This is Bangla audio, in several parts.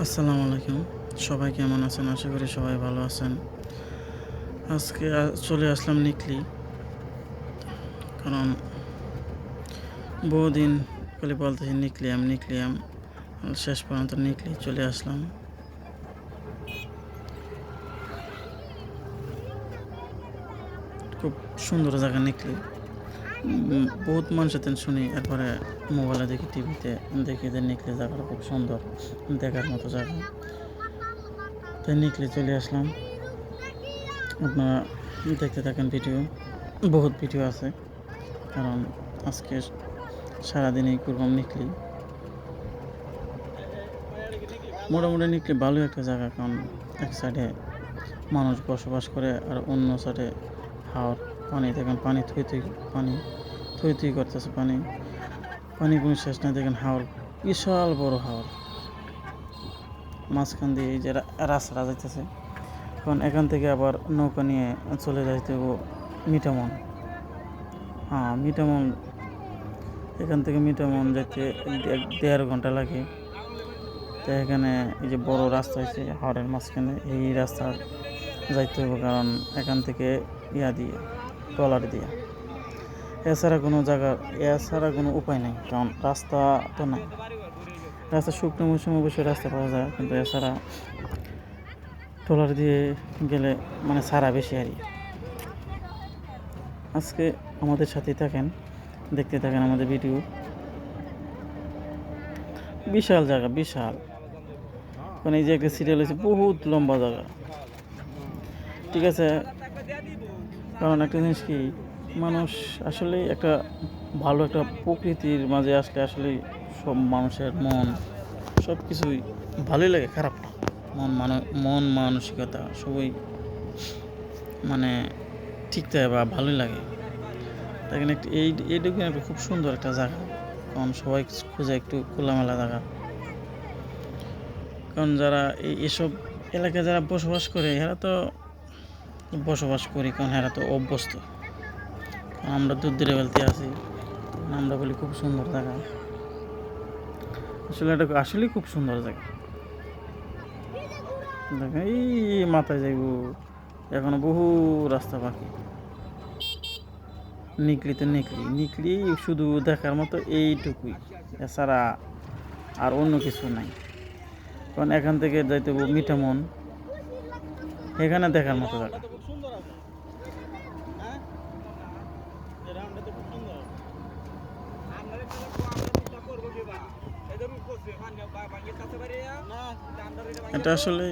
আসসালামু আলাইকুম। সবাই কেমন আছেন? আশা করি সবাই ভালো আছেন। আজকে চলে আসলাম নিকলি। কারণ বহুদিন খালি বলতেছি নিকলিয়াম নিকলিয়াম শেষ পর্যন্ত নিকলি চলে আসলাম। খুব সুন্দর জায়গা নিকলি। বহুত মানুষের তেন শুনি, এরপরে মোবাইলে দেখি টিভিতে, দেখি যে নিকলি জায়গাটা খুব সুন্দর, দেখার মতো জায়গা। তাই নিকলি চলে আসলাম। আপনারা দেখতে থাকেন ভিডিও, বহুত ভিডিও আছে, কারণ আজকে সারাদিনই করবাম নিকলি মোটামুটি নিকলি ভালো একটা জায়গা, কারণ এক সাইডে মানুষ বসবাস করে আর অন্য সাইডে হাওর। পানি দেখেন, পানি থই থই, পানি থই থই করতেছে পানি। পানি কোনো শেষ নাই, দেখেন হাওর বিশাল বড় হাওর মাঝখান দিয়ে এই যে রা- রাস্তাটা যাইতেছে। কারণ এখান থেকে আবার নৌকা নিয়ে চলে যাইতে ও মিঠামন। হ্যাঁ মিটামন এখান থেকে মিটামন যেতে দেড় ঘণ্টা লাগে। তো এখানে এই যে বড় রাস্তা হয়েছে হাওড়ের মাঝখানে, এই রাস্তা যাইতে হবে কারণ এখান থেকে ইয়া দিয়ে। ট্রলার দিয়ে। এছাড়া কোনো জায়গা, এছাড়া কোনো উপায় নেই, কারণ রাস্তা তো নাই। রাস্তা শুকনো মৌসুমে অবশ্যই রাস্তা পাওয়া যায়, কিন্তু এছাড়া ট্রলার দিয়ে গেলে মানে সারা বেশি আর। আজকে আমাদের সাথেই থাকেন, দেখতে থাকেন আমাদের ভিডিও। বিশাল জায়গা, বিশাল। মানে এই যে একটা সিরিয়াল হয়েছে, বহুত লম্বা জায়গা। ঠিক আছে কারণ একটা জিনিস কি, মানুষ আসলে একটা ভালো একটা প্রকৃতির মাঝে আসলে আসলে সব মানুষের মন সব কিছুই ভালোই লাগে, খারাপ না। মন মানে মন মানসিকতা সবই মানে ঠিক থাকে বা ভালোই লাগে। তাই একটু এই, এইটুকু একটা খুব সুন্দর একটা জায়গা। কারণ সবাই খুঁজে একটু খোলামেলা জায়গা। কারণ যারা এই, এসব এলাকায় যারা বসবাস করে, এরা তো বসবাস করি, কারণ এরা তো অভ্যস্ত। আমরা দূর দূরে বেলতে আছি আমরা বলি খুব সুন্দর জায়গা। আসলে এটা আসলেই খুব সুন্দর জায়গা। দেখেন, এই মাথায় যাইব এখনও বহু রাস্তা বাকি। নিকলি তো নিকলি নিকলি শুধু দেখার মতো এইটুকুই। এছাড়া আর অন্য কিছু নাই। কারণ এখান থেকে যাইতে মিঠামন এখানে দেখার মতো জায়গা। এটা আসলে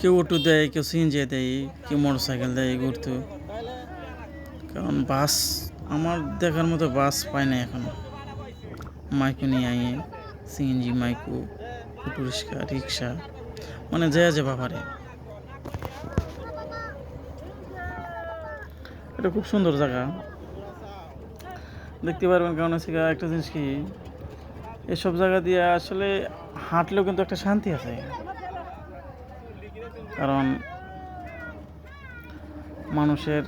কেউ অটো দেয়, কেউ সিএনজি দেয়, কেউ মোটর সাইকেল দেয় ঘুরতে। কারণ বাস, আমার দেখার মতো বাস পাই না এখনও। মাইকো নিয়ে আইয়ে সিএনজি মাইকো অটো রিক্সা রিক্সা মানে যে যে বাবারে এটা খুব সুন্দর জায়গা। দেখতে পারবেন কারণ হচ্ছে একটা জিনিস কি, এসব জায়গা দিয়ে আসলে হাঁটলেও কিন্তু একটা শান্তি আছে। কারণ মানুষের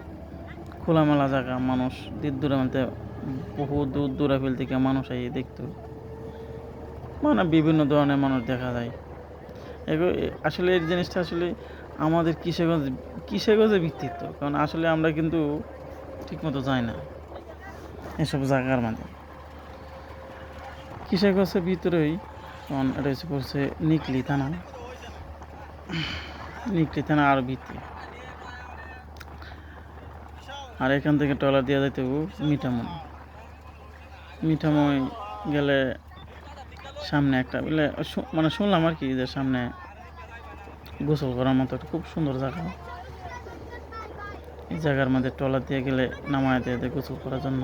খোলামেলা জায়গা, মানুষ দূর দূরান্তে, বহু দূর দূরে দূরাফিল থেকে মানুষ এই দেখতো। মানে বিভিন্ন ধরনের মানুষ দেখা যায়। এগো- আসলে এই জিনিসটা আসলে আমাদের কিসেগঞ্জ কিসেগঞ্জে তো কারণ আসলে আমরা কিন্তু ঠিকমতো যাই না এসব জায়গার মাঝে। কিসেগঞ্জের ভিতরেই কারণ এটা হচ্ছে পড়ছে নিকলি থানা। নিকলি থানা আর ভিতরে আর এখান থেকে ট্রলার দিয়ে যাইতে মিঠাময়। মিঠাময় গেলে সামনে একটা বলে মানে শুনলাম আর কি যে সামনে গোসল করার মতো একটা খুব সুন্দর জায়গা। এই জায়গার মধ্যে ট্রলার দিয়ে গেলে নামায় দেয় গোসল করার জন্য।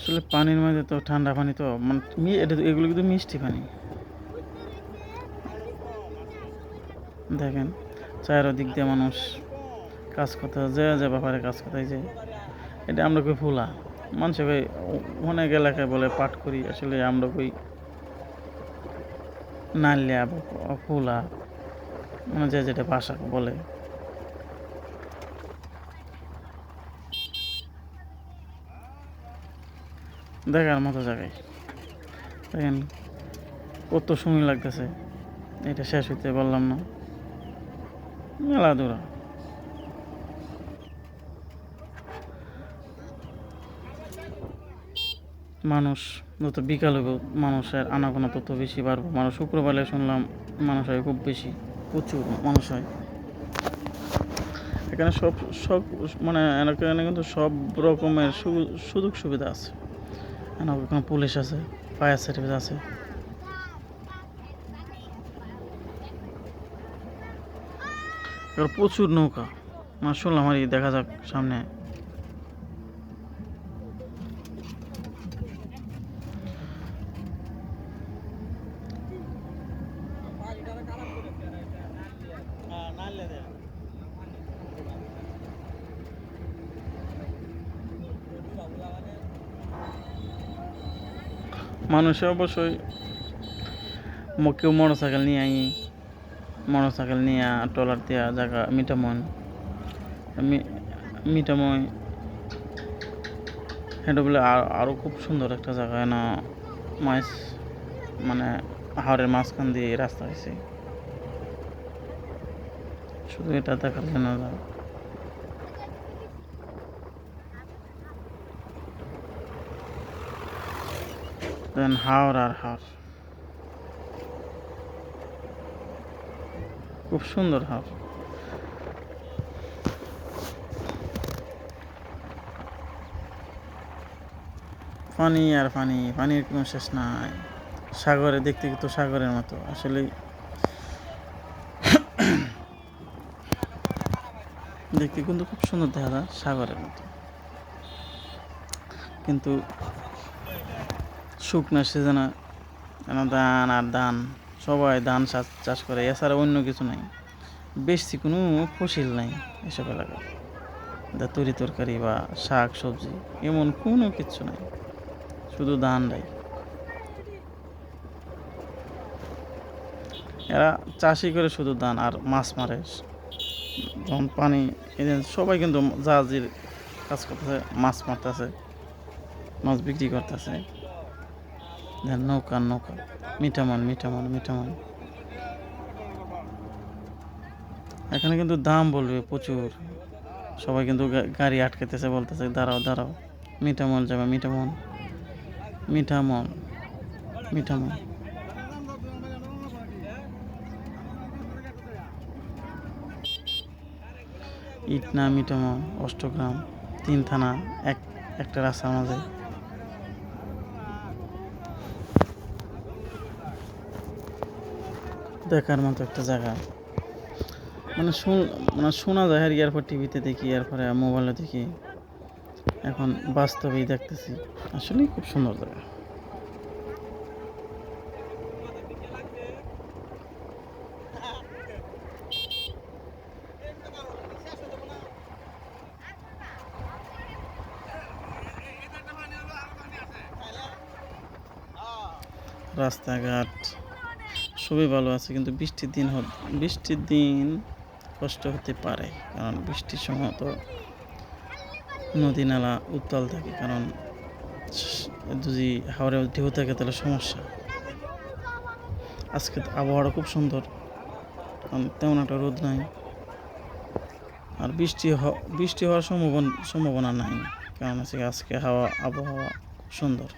আসলে পানির মধ্যে তো ঠান্ডা পানি তো মানে এটা এগুলো কিন্তু মিষ্টি পানি। দেখেন, চারোদিক দিয়ে মানুষ কাজ করতে যে যে ব্যাপারে কাজ করতে যে, এটা আমরা কই ফুলা মানুষে কই, অনেক এলাকায় বলে পাঠ করি, আসলে আমরা কই নালিয়া ফুলা মানে যে যেটা ভাষা বলে। দেখার মতো জায়গায়। দেখেন, কত সময় লাগতেছে। এটা শেষ হইতে বললাম না। মেলা দূরা। মানুষ, যত বিকাল হবে, মানুষের আনাগোনা তত বেশি বাড়বে। মানুষ শুক্রবারে শুনলাম, মানুষ হয় খুব বেশি, প্রচুর মানুষ হয়। এখানে সব সব মানে এখানে কিন্তু সব রকমের সুযোগ সুবিধা আছে। ওখানে পুলিশ আছে? ফায়ার সার্ভিস আছে? প্রচুর নৌকা। মাসুল শুনলাম দেখা যাক সামনে। মানুষে অবশ্যই কেউ মোটর সাইকেল নিয়ে আই মোটর সাইকেল নিয়ে ট্রলার দেওয়া জায়গা মিঠামন মি- মিঠাময় এটা বলে আর- আরও খুব সুন্দর একটা জায়গা না মাছ মানে হাওড়ের মাঝখান দিয়ে রাস্তা হয়েছে শুধু এটা দেখার জন্য দেন হাওর আর হাওর। খুব সুন্দর হাওর। পানি আর পানি পানির কোনো শেষ নাই। সাগরে, দেখতে কিন্তু সাগরের মতো। আসলে দেখতে কিন্তু খুব সুন্দর দেখা যায় সাগরের মতো। কিন্তু শুকনো সিজনে ধান আর ধান, সবাই ধান চাষ করে, এছাড়া অন্য কিছু নাই। বেশি কোনো ফসিল নাই এসব এলাকায়। যা তরি তরকারি বা শাক সবজি, এমন কোনো কিছু নাই। শুধু ধান ধানটাই এরা চাষি করে শুধু ধান আর মাছ মারে। যখন পানি সবাই কিন্তু জাহাজের কাজ করতেছে, মাছ মারতেছে, মাছ বিক্রি করতেছে। নৌকা নৌকা। মিঠামন মিঠামন মিঠামন এখানে কিন্তু দাম বলবে প্রচুর। সবাই কিন্তু গাড়ি আটকেতেছে বলতেছে, দাঁড়াও দাঁড়াও। মিঠামল যাবে, মিঠামল। মিঠামল মিঠামল। ইটনা, মিঠামল, অষ্টগ্রাম, তিন থানা, এক একটা রাস্তার মাঝে। দেখার মতো একটা জায়গা। মানে শোন- মানে শোনা যায় আর ইয়ারপর টিভিতে দেখি, এরপরে মোবাইলে দেখি। এখন বাস্তবেই দেখতেছি। আসলেই খুব সুন্দর জায়গা। রাস্তাঘাট। সবই ভালো আছে, কিন্তু বৃষ্টির দিন বৃষ্টির দিন কষ্ট হতে পারে, কারণ বৃষ্টির সময় তো নদী নালা উত্তাল থাকে, কারণ যদি হাওড়ে ঢেউ থাকে তাহলে সমস্যা। আজকে আবহাওয়াটা খুব সুন্দর, কারণ তেমন একটা রোদ নাই, আর বৃষ্টি বৃষ্টি হওয়ার সম্ভাবনা সম্ভাবনা নাই, কারণ হচ্ছে আজকে হাওয়া, আবহাওয়া খুব সুন্দর।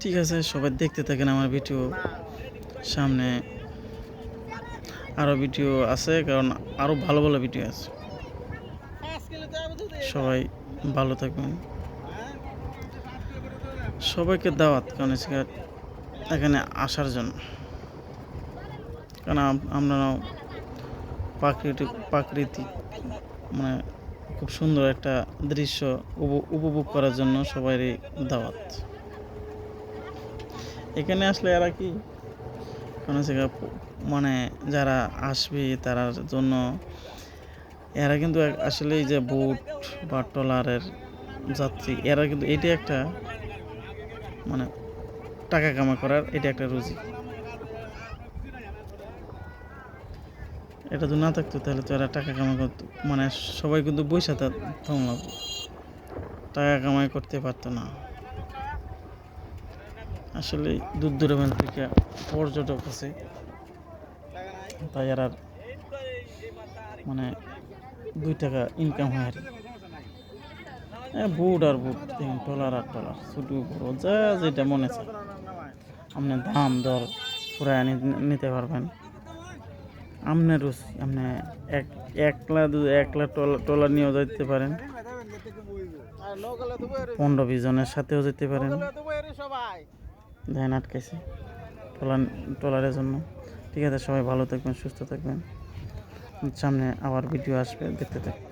ঠিক আছে, সবাই দেখতে থাকেন আমার ভিডিও সামনে। আরও ভিডিও আছে, কারণ আরও ভালো ভালো ভিডিও আছে। সবাই ভালো থাকবেন। সবাইকে দাওয়াত, কারণ এখানে আসার জন্য। কারণ আম- আমরাও প্রাকৃতিক প্রাকৃতিক মানে খুব সুন্দর একটা দৃশ্য উপ- উপভোগ করার জন্য সবারই দাওয়াত। এখানে আসলে এরা কি? কোনো জায়গা মানে যারা আসবে তারার জন্য এরা কিন্তু আসলে এই যে বোট বা ট্রলারের যাত্রী, এরা কিন্তু এটি একটা মানে টাকা কামা করার এটা একটা রুজি। এটা যদি না থাকতো তাহলে তো এরা টাকা কামাই করতো। মানে সবাই কিন্তু বৈশা থামলাম। টাকা কামাই করতে পারতো না। আসলে দূর দূরান্ত থেকে পর্যটক আছে। তাই আর মানে দুই টাকা ইনকাম হয় আর বুট আর বুট দেখুন টলার আর টলার ছোটো বড় যা যেটা মনে চায়। আপনি দাম দর পুরাই নি- নিতে পারবেন। আপনার রুচি আপনি এক একলা দু- একলা টলা টলার নিয়েও যেতে পারেন। পনেরো বিশ জনের সাথেও যেতে পারেন। ধ্যান আটকাইছে। টলার টলারের জন্য। ঠিক আছে, সবাই ভালো থাকবেন, সুস্থ থাকবেন। সামনে আবার ভিডিও আসবে, দেখতে থাকবেন।